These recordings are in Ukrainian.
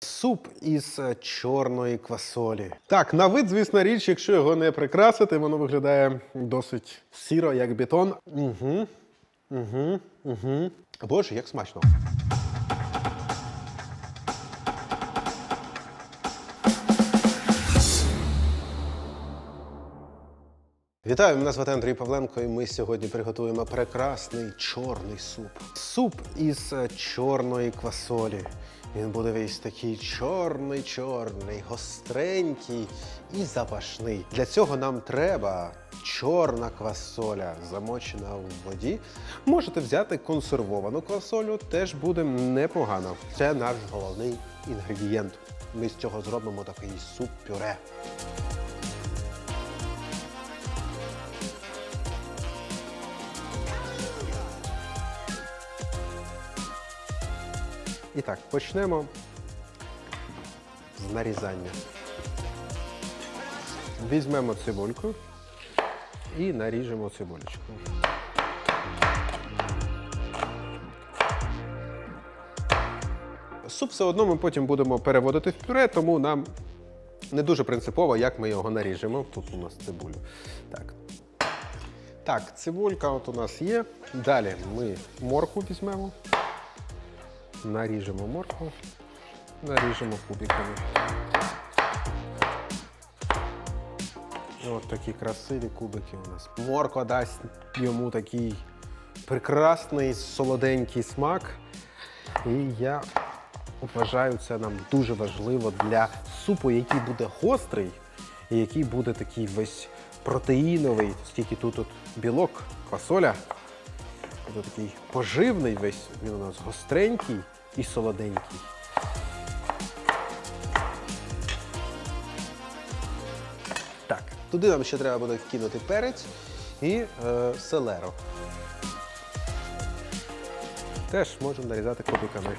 Суп із е, чорної квасолі. Так, на вид, звісно, річ, якщо його не прикрасити, воно виглядає досить сіро, як бетон. Угу. Угу. Угу. Боже, як смачно. Вітаю, мене звати Андрій Павленко, і ми сьогодні приготуємо прекрасний чорний суп. Суп із е, чорної квасолі. Він буде весь такий чорний, чорний, гостренький і запашний. Для цього нам треба чорна квасоля, замочена в воді. Можете взяти консервовану квасолю, теж буде непогано. Це наш головний інгредієнт. Ми з цього зробимо такий суп-пюре. І так, почнемо з нарізання. Візьмемо цибульку і наріжемо цибулечку. Суп все одно ми потім будемо переводити в пюре, тому нам не дуже принципово, як ми його наріжемо. Тут у нас цибулю. Так. Так, цибулька от у нас є. Далі ми моркву візьмемо. Наріжемо моркву, наріжемо кубиками. Ось такі красиві кубики у нас. Морква дасть йому такий прекрасний солоденький смак. І я вважаю, це нам дуже важливо для супу, який буде гострий і який буде такий весь протеїновий, стільки тут от білок, квасоля. Буде такий поживний весь, він у нас гостренький і солоденький. Так, туди нам ще треба буде кинути перець і е, селеро. Теж можемо нарізати кубиками.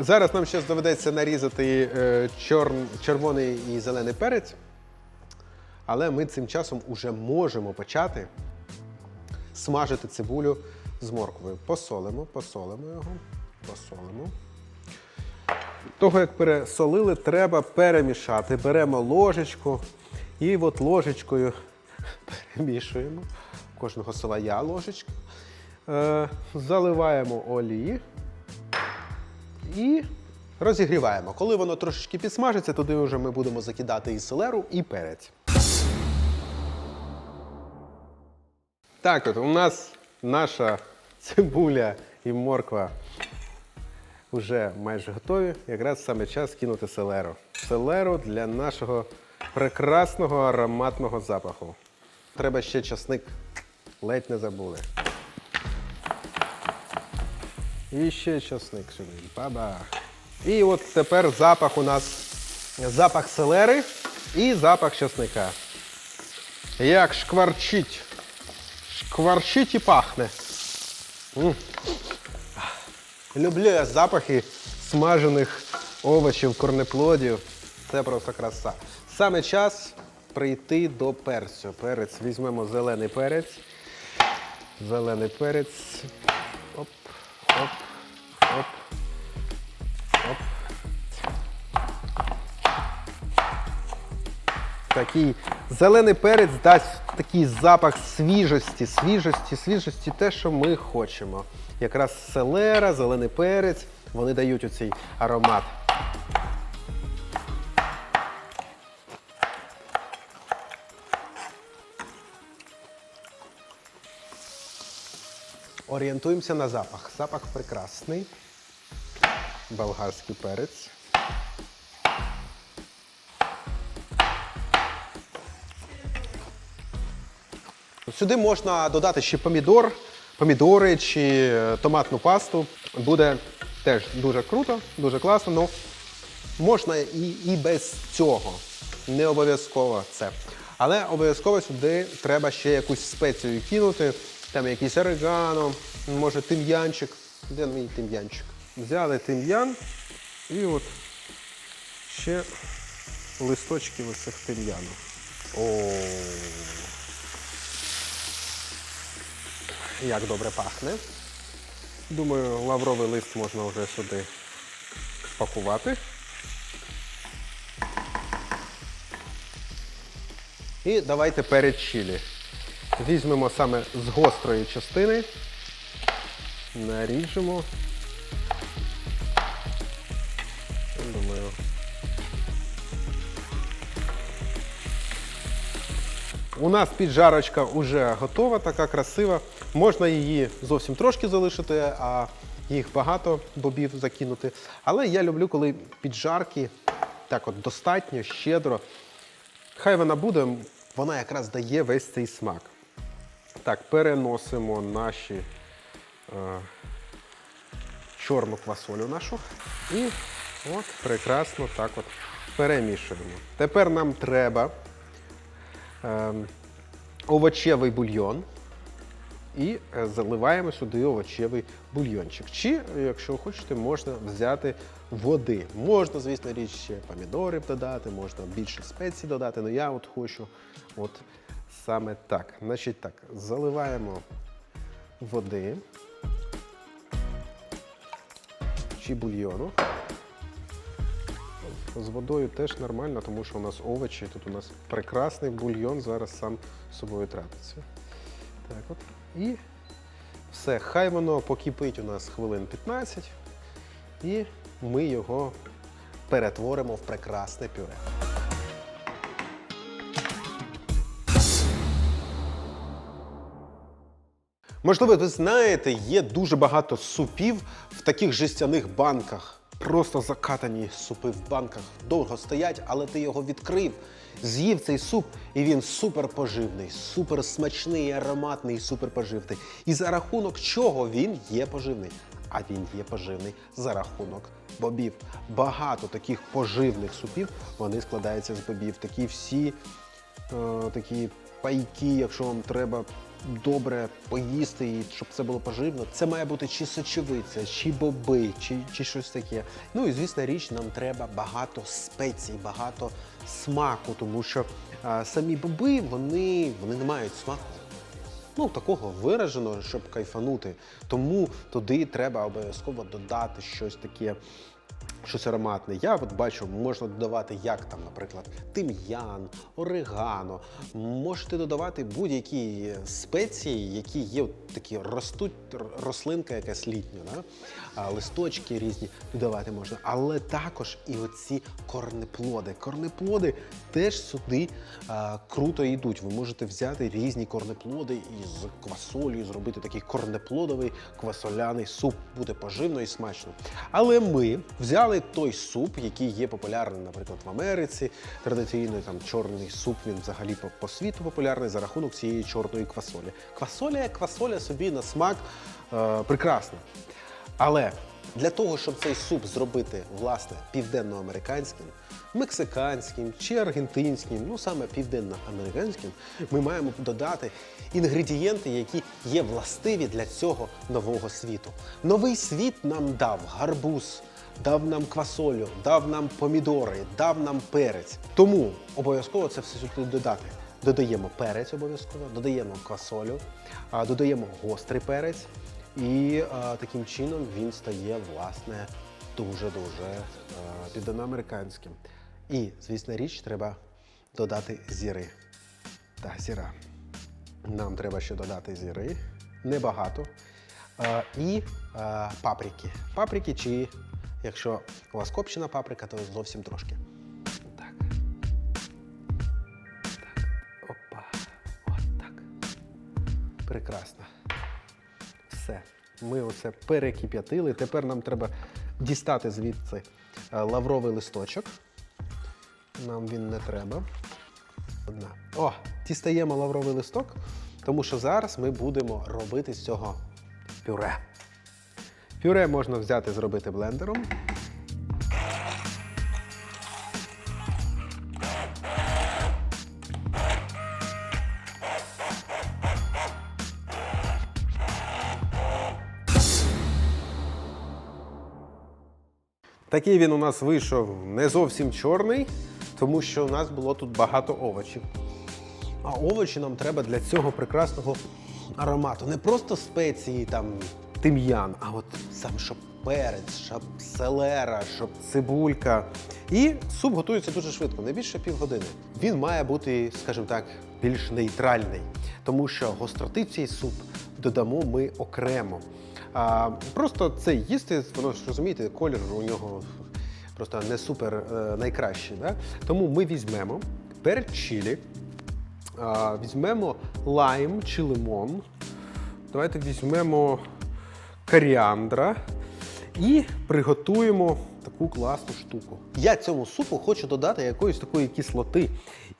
Зараз нам ще доведеться нарізати е, чор, червоний і зелений перець, але ми цим часом уже можемо почати смажити цибулю з морквою. Посолимо, посолимо його, посолимо. Того, як пересолили, треба перемішати. Беремо ложечку і от ложечкою перемішуємо. Кожного своя ложечка. Е, заливаємо олії і розігріваємо. Коли воно трошечки підсмажиться, туди вже ми будемо закидати і селеру, і перець. Так, от у нас наша цибуля і морква вже майже готові. Якраз саме час кинути селеру. Селеру для нашого прекрасного ароматного запаху. Треба ще часник. Ледь не забули. І ще часник сюди. Баба. І от тепер запах у нас запах селери і запах часника. Як шкварчить. Шкварчить і пахне. М. Люблю я запахи смажених овочів, корнеплодів. Це просто краса. Саме час прийти до перцю. Перець. Візьмемо зелений перець. Зелений перець. Оп, оп, оп, оп. Такий зелений перець дасть такий запах свіжості, свіжості, свіжості, те, що ми хочемо. Якраз селера, зелений перець, вони дають оцей аромат. Орієнтуємося на запах. Запах прекрасний. Болгарський перець. Сюди можна додати ще помідор, помідори чи е, томатну пасту. Буде теж дуже круто, дуже класно. Ну, можна і, і без цього. Не обов'язково це. Але обов'язково сюди треба ще якусь спецію кинути. Там якийсь орегано, може тим'янчик. Де мій тим'янчик? Взяли тим'ян і от ще листочки ось цих тим'яну. О. Як добре пахне. Думаю, лавровий лист можна вже сюди пакувати. І давайте перед чилі. Візьмемо саме з гострої частини, наріжемо. Думаю. У нас піджарочка вже готова, така красива. Можна її зовсім трошки залишити, а їх багато бобів закинути. Але я люблю, коли піджарки так от достатньо, щедро. Хай вона буде, вона якраз дає весь цей смак. Так, переносимо наші е, чорну квасолю нашу. І от прекрасно так от перемішуємо. Тепер нам треба ем, овочевий бульйон. І е, заливаємо сюди овочевий бульйончик. Чи, якщо хочете, можна взяти води. Можна, звісно, річ ще помідори додати, можна більше спецій додати, але я от хочу от саме так. Значить так, заливаємо води чи бульйону. З водою теж нормально, тому що у нас овочі, тут у нас прекрасний бульйон зараз сам собою тратиться. Так от. І все, хай воно покипить у нас хвилин 15, і ми його перетворимо в прекрасне пюре. Можливо, ви знаєте, є дуже багато супів в таких жестяних банках. Просто закатані супи в банках довго стоять, але ти його відкрив, з'їв цей суп, і він супер поживний, супер смачний, ароматний, супер поживний. І за рахунок чого він є поживний? А він є поживний за рахунок бобів. Багато таких поживних супів вони складаються з бобів. Такі всі е, такі пайки, якщо вам треба добре поїсти, і щоб це було поживно, це має бути чи сочевиця, чи боби, чи, чи щось таке. Ну і звісно, річ, нам треба багато спецій, багато смаку, тому що а, самі боби вони, вони не мають смаку. Ну, такого вираженого, щоб кайфанути. Тому туди треба обов'язково додати щось таке, щось ароматне. Я от бачу, можна додавати як там, наприклад, тим'ян, орегано. Можете додавати будь-які спеції, які є такі ростуть, рослинка якась літня, да? листочки різні додавати можна. Але також і оці корнеплоди. Корнеплоди теж сюди а, круто йдуть. Ви можете взяти різні корнеплоди із квасолі, зробити такий корнеплодовий квасоляний суп. Буде поживно і смачно. Але ми взяли той суп, який є популярний, наприклад, в Америці. Традиційний там чорний суп, він взагалі по, по світу популярний за рахунок цієї чорної квасолі. Квасоля, квасоля собі на смак е, прекрасна. Але для того, щоб цей суп зробити власне південноамериканським, мексиканським чи аргентинським, ну саме південноамериканським, ми маємо додати інгредієнти, які є властиві для цього нового світу. Новий світ нам дав гарбуз. Дав нам квасолю, дав нам помідори, дав нам перець. Тому обов'язково це все сюди додати. Додаємо перець обов'язково, додаємо квасолю, додаємо гострий перець, і таким чином він стає власне дуже-дуже південноамериканським. І, звісно, річ, треба додати зіри. Так, зіра. Нам треба ще додати зіри, небагато. І паприки. Паприки, чи якщо у вас копчена паприка, то зовсім трошки. Так. Так. Опа. От так. Прекрасно. Все. Ми оце перекип'ятили. Тепер нам треба дістати звідси е, лавровий листочок. Нам він не треба. Одна. О, дістаємо лавровий листок, тому що зараз ми будемо робити з цього пюре. Пюре можна взяти зробити блендером. Такий він у нас вийшов не зовсім чорний, тому що у нас було тут багато овочів. А овочі нам треба для цього прекрасного аромату. Не просто спеції, там тим'ян, а от сам щоб перець, щоб селера, щоб цибулька. І суп готується дуже швидко, не більше півгодини. Він має бути, скажімо так, більш нейтральний, тому що гостроти цей суп додамо ми окремо. А, просто це їсти, воно ж розумієте, колір у нього просто не супер е, найкращий. Да? Тому ми візьмемо перед чилі, а, візьмемо лайм чи лимон. Давайте візьмемо коріандра і приготуємо таку класну штуку. Я цьому супу хочу додати якоїсь такої кислоти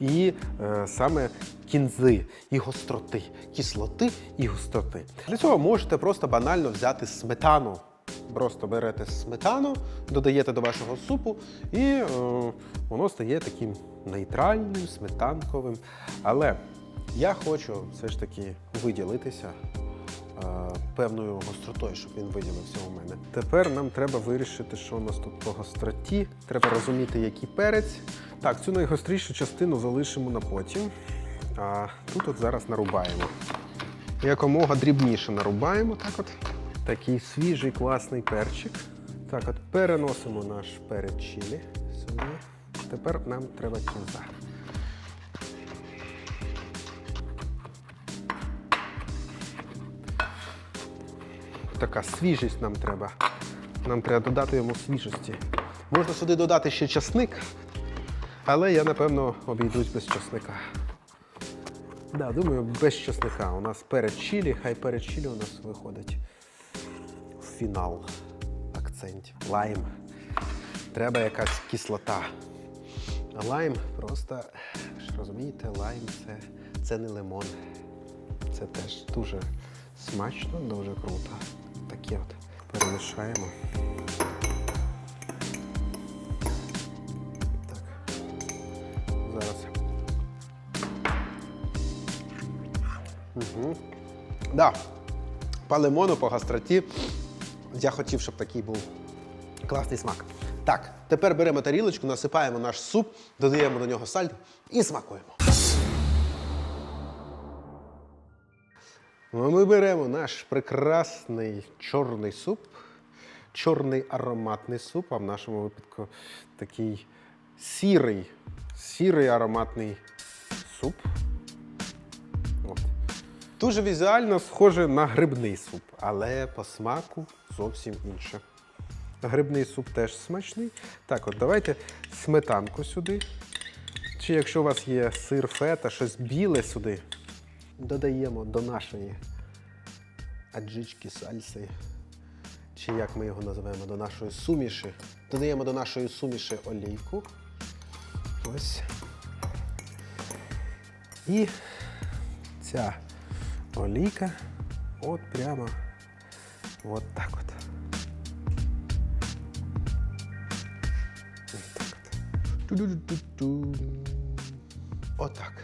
і е, саме кінзи, і гостроти. Кислоти і гостроти. Для цього можете просто банально взяти сметану. Просто берете сметану, додаєте до вашого супу, і е, воно стає таким нейтральним, сметанковим. Але я хочу все ж таки виділитися певною гостротою, щоб він виділився у мене. Тепер нам треба вирішити, що у нас тут по гостроті. Треба розуміти, який перець. Так, цю найгострішу частину залишимо на потім. А тут от зараз нарубаємо. Якомога дрібніше нарубаємо. Так от. Такий свіжий класний перчик. Так, от переносимо наш перець чилі сюди. Тепер нам треба кінза. Така свіжість нам треба. Нам треба додати йому свіжості. Можна сюди додати ще часник, але я, напевно, обійдусь без часника. Да, думаю, без часника. У нас перед чилі, хай перед чилі у нас виходить фінал акцентів. Лайм. Треба якась кислота. Лайм просто, розумієте, лайм це, це не лимон. Це теж дуже смачно, дуже круто. Таке от перемішаємо. Так. Зараз. Угу. Да. По лимону, по гастроті. Я хотів, щоб такий був класний смак. Так, тепер беремо тарілочку, насипаємо наш суп, додаємо до нього сальт і смакуємо. Ми беремо наш прекрасний чорний суп, чорний ароматний суп, а в нашому випадку такий сірий, сірий ароматний суп. От. Дуже візуально схоже на грибний суп, але по смаку зовсім інше. Грибний суп теж смачний. Так, от давайте сметанку сюди. Чи якщо у вас є сир фета, щось біле сюди, додаємо до нашої аджички сальси. Чи як ми його називаємо, до нашої суміші. Додаємо до нашої суміші олійку. Ось. І ця олійка от прямо от так от. От так от. Отак.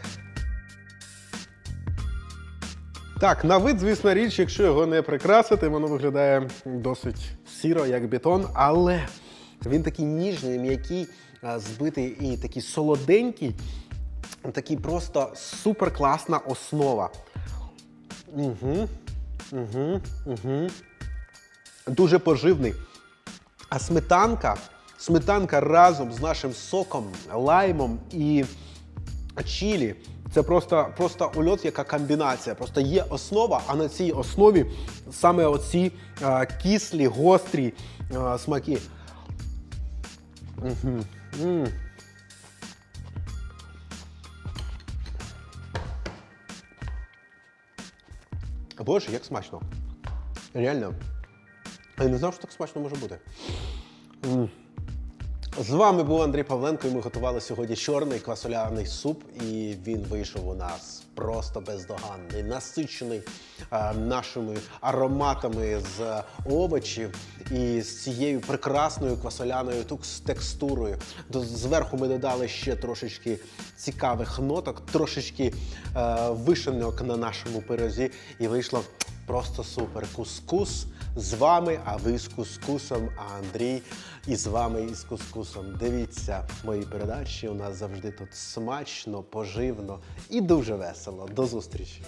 Так, на вид, звісно, річ, якщо його не прикрасити, воно виглядає досить сіро, як бетон, але він такий ніжний, м'який, збитий і такий солоденький, такий просто супер класна основа. Угу, угу, угу. Дуже поживний. А сметанка, сметанка разом з нашим соком, лаймом і чілі. Це просто, просто ульот, яка комбінація. Просто є основа, а на цій основі саме оці а, кислі, гострі а, смаки. Угу. м Боже, як смачно. Реально. Я не знав, що так смачно може бути. М. З вами був Андрій Павленко, і ми готували сьогодні чорний квасоляний суп, і він вийшов у нас просто бездоганний, насичений е, нашими ароматами з овочів і з цією прекрасною квасоляною текстурою. Зверху ми додали ще трошечки цікавих ноток, трошечки е, вишенок на нашому пирозі, і вийшло Просто супер. Кускус з вами, а ви з кускусом, а Андрій і з вами із кускусом. Дивіться мої передачі. У нас завжди тут смачно, поживно і дуже весело. До зустрічі!